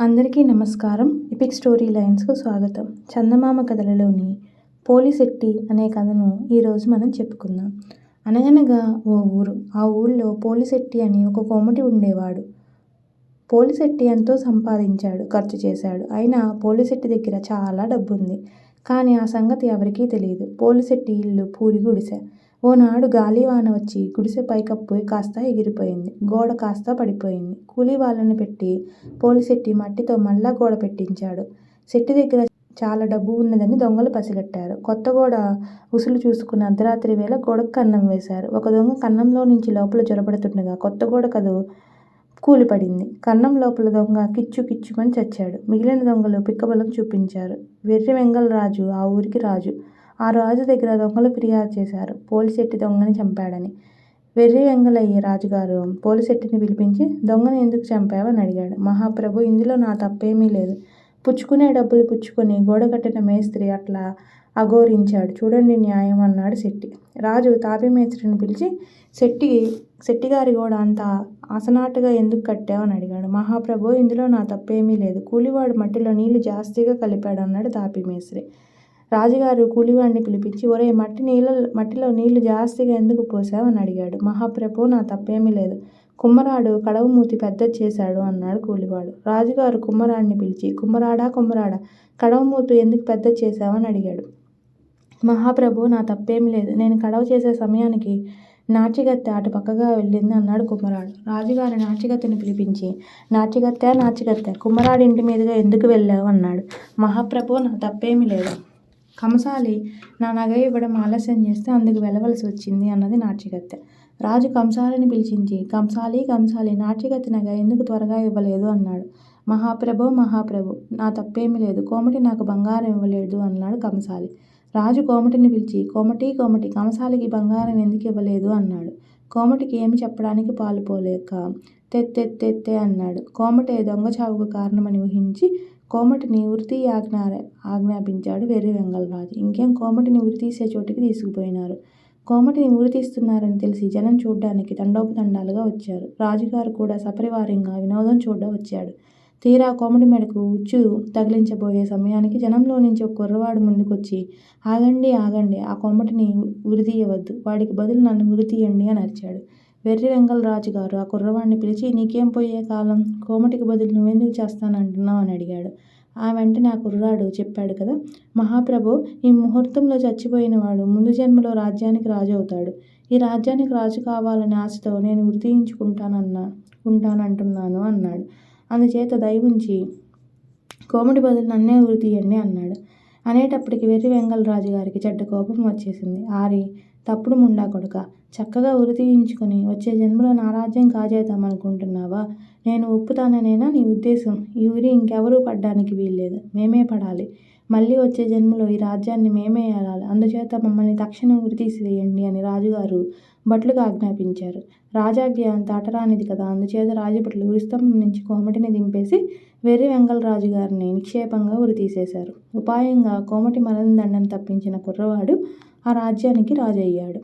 అందరికీ నమస్కారం. Epic story లైన్స్కు స్వాగతం. చందమామ కథలలోని పోలిశెట్టి అనే కథను ఈరోజు మనం చెప్పుకుందాం. అనగనగా ఓ ఊరు. ఆ ఊళ్ళో పోలిశెట్టి అని ఒక కోమటి ఉండేవాడు. పోలిశెట్టి ఎంతో సంపాదించాడు ఖర్చు చేశాడు. అయినా పోలిశెట్టి దగ్గర చాలా డబ్బు ఉంది కానీ ఆ సంగతి ఎవరికీ తెలియదు పోలిశెట్టి ఇల్లు పూరి గుడిసె. ఓనాడు గాలివాన వచ్చి గుడిసె పైకప్పు కాస్త ఎగిరిపోయింది. గోడ కాస్త పడిపోయింది. కూలీ వాళ్ళని పెట్టి పోలిశెట్టి మట్టితో మళ్ళా గోడ పెట్టించాడు. శెట్టి దగ్గర చాలా డబ్బు ఉన్నదని దొంగలు పసిగట్టారు. కొత్త గోడ ఉసులు చూసుకుని అర్ధరాత్రి వేళ గోడకు కన్నం వేశారు. ఒక దొంగ కన్నంలో నుంచి లోపల జొరబడుతుండగా కొత్త గోడ కదు కూలిపడింది. కన్నం లోపల దొంగ కిచ్చు కిచ్చుమని చచ్చాడు. మిగిలిన దొంగలు పిక్కబలం చూపించారు. వెర్రి వెంగళరాజు ఆ ఊరికి రాజు. ఆ రాజు దగ్గర దొంగలు ఫిర్యాదు చేశారు పోలిశెట్టి దొంగని చంపాడని. వెర్రి వెంగలయ్య రాజుగారు పోలిశెట్టిని పిలిపించి దొంగని ఎందుకు చంపావని అడిగాడు. మహాప్రభు ఇందులో నా తప్పేమీ లేదు. పుచ్చుకునే డబ్బులు పుచ్చుకొని గోడ కట్టిన మేస్త్రి అట్లా అఘోరించాడు చూడండి న్యాయం అన్నాడు శెట్టి. రాజు తాపీమేస్త్రిని పిలిచి శెట్టి శెట్టిగారి గోడ అంత ఆసనాటుగా ఎందుకు కట్టావని అడిగాడు. మహాప్రభు ఇందులో నా తప్పేమీ లేదు. కూలివాడు మట్టిలో నీళ్ళు జాస్తిగా కలిపాడు అన్నాడు తాపీమేస్త్రి. రాజుగారు కూలివాడిని పిలిపించి ఒరే మట్టి నీళ్ళ మట్టిలో నీళ్ళు జాస్తిగా ఎందుకు పోశావని అడిగాడు. మహాప్రభు నా తప్పేమీ లేదు. కుమ్మరాడు కడవమూతి పెద్దది చేశాడు అన్నాడు కూలివాడు. రాజుగారు కుమ్మరాడిని పిలిచి కుమ్మరాడా కుమ్మరాడా కడవమూతు ఎందుకు పెద్దది చేశావని అడిగాడు. మహాప్రభు నా తప్పేమీ లేదు. నేను కడవ చేసే సమయానికి నాచిగత్తె అటు పక్కగా వెళ్ళింది అన్నాడు కుమ్మరాడు. రాజుగారు నాచిగత్తెని పిలిపించి నాచిగత్తె నాచిగత్తె కుమ్మరాడి ఇంటి మీదుగా ఎందుకు వెళ్ళావు అన్నాడు. మహాప్రభు నా తప్పేమీ లేదు. కంసాలి నా నగ ఇవ్వడం ఆలస్యం చేస్తే అందుకు వెళ్ళవలసి వచ్చింది అన్నది నాచిగత్తె. రాజు కంసాలిని పిలిచించి కంసాలి కంసాలి నాచిగత్తె నగ ఎందుకు త్వరగా ఇవ్వలేదు అన్నాడు. మహాప్రభో మహాప్రభు నా తప్పేమీ లేదు. కోమటి నాకు బంగారం ఇవ్వలేదు అన్నాడు కంసాలి. రాజు కోమటిని పిలిచి కోమటి కోమటి కంసాలికి బంగారం ఎందుకు ఇవ్వలేదు అన్నాడు. కోమటికి ఏమి చెప్పడానికి పాలుపోలేక తెత్తెత్తెత్తే అన్నాడు. కోమటే దొంగచావుకు కారణమని ఊహించి కోమటిని ఉరితీయ ఆజ్ఞాపించాడు వెర్రి వెంగళరాజు. ఇంకేం కోమటిని ఉరితీసే చోటికి తీసుకుపోయినారు. కోమటిని ఉరితీస్తున్నారని తెలిసి జనం చూడ్డానికి తండోపతండాలుగా వచ్చారు. రాజుగారు కూడా సపరివారంగా వినోదం చూడ వచ్చాడు. తీరా కోమటి మెడకు ఉచ్చు తగిలించబోయే సమయానికి జనంలో నుంచి ఒక కుర్రవాడు ముందుకొచ్చి ఆగండి ఆగండి ఆ కోమటిని ఉరితీయవద్దు. వాడికి బదులు నన్ను ఉరితీయండి అని అరిచాడు. వెర్రి వెంగళరాజుగారు ఆ కుర్రవాణ్ణి పిలిచి నీకేం పోయే కాలం? కోమటికి బదులు నువ్వెందుకు చేస్తానంటున్నావ్ అని అడిగాడు. ఆ వెంటనే ఆ కుర్రాడు చెప్పాడు కదా మహాప్రభో ఈ ముహూర్తంలో చచ్చిపోయినవాడు ముందు జన్మలో రాజ్యానికి రాజు అవుతాడు. ఈ రాజ్యానికి రాజు కావాలనే ఆశతో నేను ఉరితీయించుకుంటానన్నా ఉంటానంటున్నాను అన్నాడు. అందుచేత దయవుంచి కోమటి బదులు నన్నే ఉరితీయండి అన్నాడు. అనేటప్పటికి వెర్రి వెంగళరాజు గారికి చెడ్డ కోపం వచ్చేసింది. ఆరి తప్పుడు ముండా కొడుకా! చక్కగా ఉరితీయించుకుని వచ్చే జన్మలో నా రాజ్యం కాజేద్దామనుకుంటున్నావా? నేను ఒప్పుతాననేనా నీ ఉద్దేశం? ఈ ఉరి ఇంకెవరూ పడ్డానికి వీల్లేదు. మేమే పడాలి. మళ్ళీ వచ్చే జన్మలో ఈ రాజ్యాన్ని మేమే ఏలాలి. అందుచేత మమ్మల్ని తక్షణం ఉరితీసివేయండి అని రాజుగారు భటులకు ఆజ్ఞాపించారు. రాజాజ్ఞ దాటరానిది కదా అందుచేత రాజభటులు ఉరిస్తంభం నుంచి కోమటిని దింపేసి వెర్రి వెంగళరాజు గారిని నిక్షేపంగా ఉరితీసేశారు. ఉపాయంగా కోమటి మరణదండన తప్పించిన కుర్రవాడు ఆ రాజ్యానికి రాజయ్యాడు.